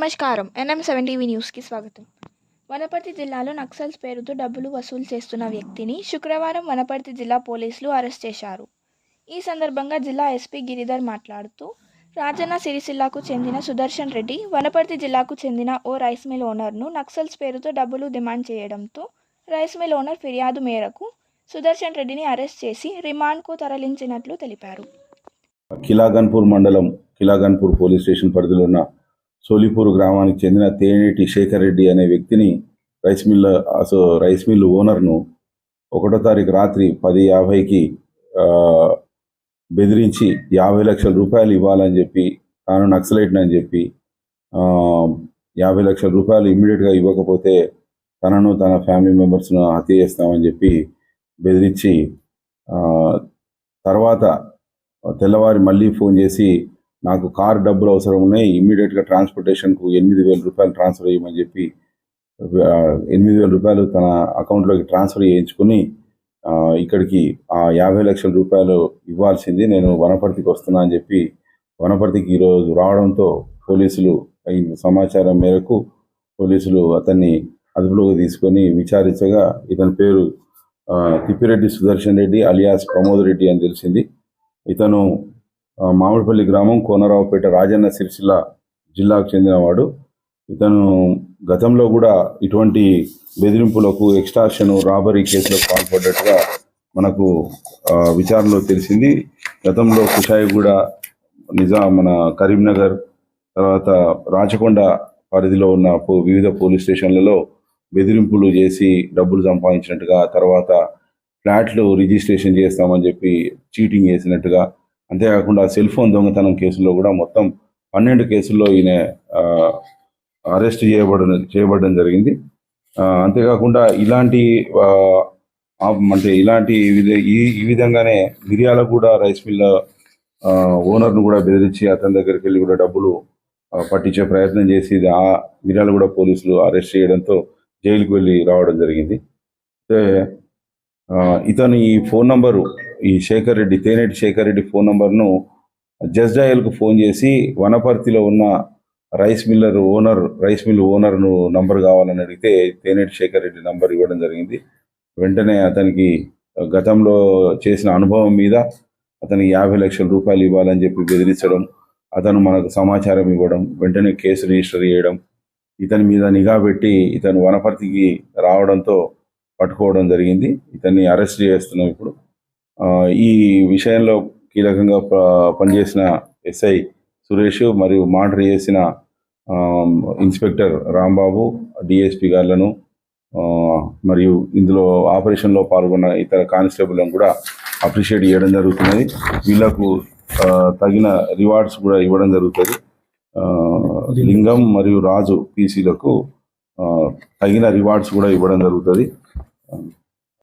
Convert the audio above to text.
నమస్కారం. NM seven TV న్యూస్కి స్వాగతం. వనపర్తి జిల్లాలో నక్సల్స్ పేరుతో డబ్బులు వసూలు చేస్తున్న వ్యక్తిని శుక్రవారం వనపర్తి జిల్లా పోలీసులు అరెస్ట్ చేశారు. ఈ సందర్భంగా జిల్లా ఎస్పీ గిరిధర్ మాట్లాడుతూ రాజన్న సిరిసిల్లాకు చెందిన సుదర్శన్ రెడ్డి వనపర్తి జిల్లాకు చెందిన ఓ రైస్ మిల్ ఓనర్ను నక్సల్స్ పేరుతో డబ్బులు డిమాండ్ చేయడంతో రైస్ మిల్ ఓనర్ ఫిర్యాదు మేరకు సుదర్శన్ రెడ్డిని అరెస్ట్ చేసి రిమాండ్కు తరలించినట్లు తెలిపారు. కిలాగన్పూర్ మండలం కిలాగన్పూర్ పోలీస్ స్టేషన్ పరిధిలో ఉన్న సోలిపూర్ గ్రామానికి చెందిన తేనేటి శేఖర్ రెడ్డి అనే వ్యక్తిని రైస్ మిల్ అసో రైస్ మిల్ ఓనర్ను ఒకటో తారీఖు రాత్రి పది యాభైకి బెదిరించి యాభై లక్షల రూపాయలు ఇవ్వాలని చెప్పి తాను నక్సలైట్ని అని చెప్పి యాభై లక్షల రూపాయలు ఇమ్మీడియట్గా ఇవ్వకపోతే తనను తన ఫ్యామిలీ మెంబర్స్ను హత్య చేస్తామని చెప్పి బెదిరించి తర్వాత తెల్లవారి మళ్ళీ ఫోన్ చేసి నాకు కార్ డబ్బులు అవసరం ఉన్నాయి ఇమ్మీడియట్గా ట్రాన్స్పోర్టేషన్కు ఎనిమిది వేల రూపాయలు ట్రాన్స్ఫర్ చేయమని చెప్పి ఎనిమిది వేల రూపాయలు తన అకౌంట్లోకి ట్రాన్స్ఫర్ చేయించుకుని ఇక్కడికి ఆ యాభై లక్షల రూపాయలు ఇవ్వాల్సింది నేను వనపర్తికి వస్తున్నా అని చెప్పి వనపర్తికి ఈరోజు రావడంతో పోలీసులు ఈ సమాచారం మేరకు పోలీసులు అతన్ని అదుపులోకి తీసుకొని విచారించగా ఇతని పేరు తిప్పిరెడ్డి సుదర్శన్ రెడ్డి అలియాస్ ప్రమోద్ రెడ్డి అని తెలిసింది. ఇతను మామిడిపల్లి గ్రామం కోనరావుపేట రాజన్న సిరిసిల్ల జిల్లాకు చెందినవాడు. ఇతను గతంలో కూడా ఇటువంటి బెదిరింపులకు ఎక్స్టార్షన్ రాబరీ కేసులకు పాల్పడ్డట్టుగా మనకు ఆ, విచారణలో తెలిసింది. గతంలో కుషాయిగూడ నిజాం మన కరీంనగర్ తర్వాత రాచకొండ పరిధిలో ఉన్న వివిధ పోలీస్ స్టేషన్లలో బెదిరింపులు చేసి డబ్బులు సంపాదించినట్టుగా తర్వాత ఫ్లాట్లు రిజిస్ట్రేషన్ చేస్తామని చెప్పి చీటింగ్ చేసినట్టుగా అంతేకాకుండా సెల్ ఫోన్ దొంగతనం కేసులో కూడా మొత్తం పన్నెండు కేసుల్లో ఈయన ఆ, అరెస్ట్ చేయబడిన చేయబడడం జరిగింది. ఆ, అంతేకాకుండా ఇలాంటి ఆ, అంటే ఇలాంటి ఈ ఈ విధంగానే మిర్యాలగూడ రైస్ మిల్ ఆ, ఓనర్ను కూడా బెదిరించి అతని దగ్గరికి వెళ్ళి కూడా డబ్బులు పట్టించే ప్రయత్నం చేసి ఆ ఆ మిర్యాలగూడ పోలీసులు అరెస్ట్ చేయడంతో జైలుకు వెళ్ళి రావడం జరిగింది. అయితే ఆ, ఇతను ఈ ఫోన్ నంబరు ఈ శేఖర్ రెడ్డి తేనేటి శేఖర్ రెడ్డి ఫోన్ నంబర్ను జస్డాయల్కు ఫోన్ చేసి వనపర్తిలో ఉన్న rice miller owner rice mill ఓనర్ను number కావాలని అడిగితే తేనేటి శేఖర్ రెడ్డి నంబర్ ఇవ్వడం జరిగింది. వెంటనే అతనికి గతంలో చేసిన అనుభవం మీద అతనికి యాభై లక్షల రూపాయలు ఇవ్వాలని చెప్పి బెదిరించడం అతను మనకు సమాచారం ఇవ్వడం వెంటనే కేసు రిజిస్టర్ చేయడం ఇతని మీద నిఘా పెట్టి ఇతను వనపర్తికి రావడంతో పట్టుకోవడం జరిగింది. ఇతన్ని అరెస్ట్ చేస్తున్నాం ఇప్పుడు. ఈ విషయంలో కీలకంగా ప- పనిచేసిన ఎస్ఐ సురేష్ మరియు మానిటర్ చేసిన ఆ, ఇన్స్పెక్టర్ రాంబాబు డిఎస్పి గారులను ఆ, మరియు ఇందులో ఆపరేషన్లో పాల్గొన్న ఇతర కానిస్టేబుల్లను కూడా అప్రిషియేట్ చేయడం జరుగుతున్నది. వీళ్ళకు తగిన రివార్డ్స్ కూడా ఇవ్వడం జరుగుతుంది. ఆ, లింగం మరియు రాజు పీసీలకు తగిన రివార్డ్స్ కూడా ఇవ్వడం జరుగుతుంది.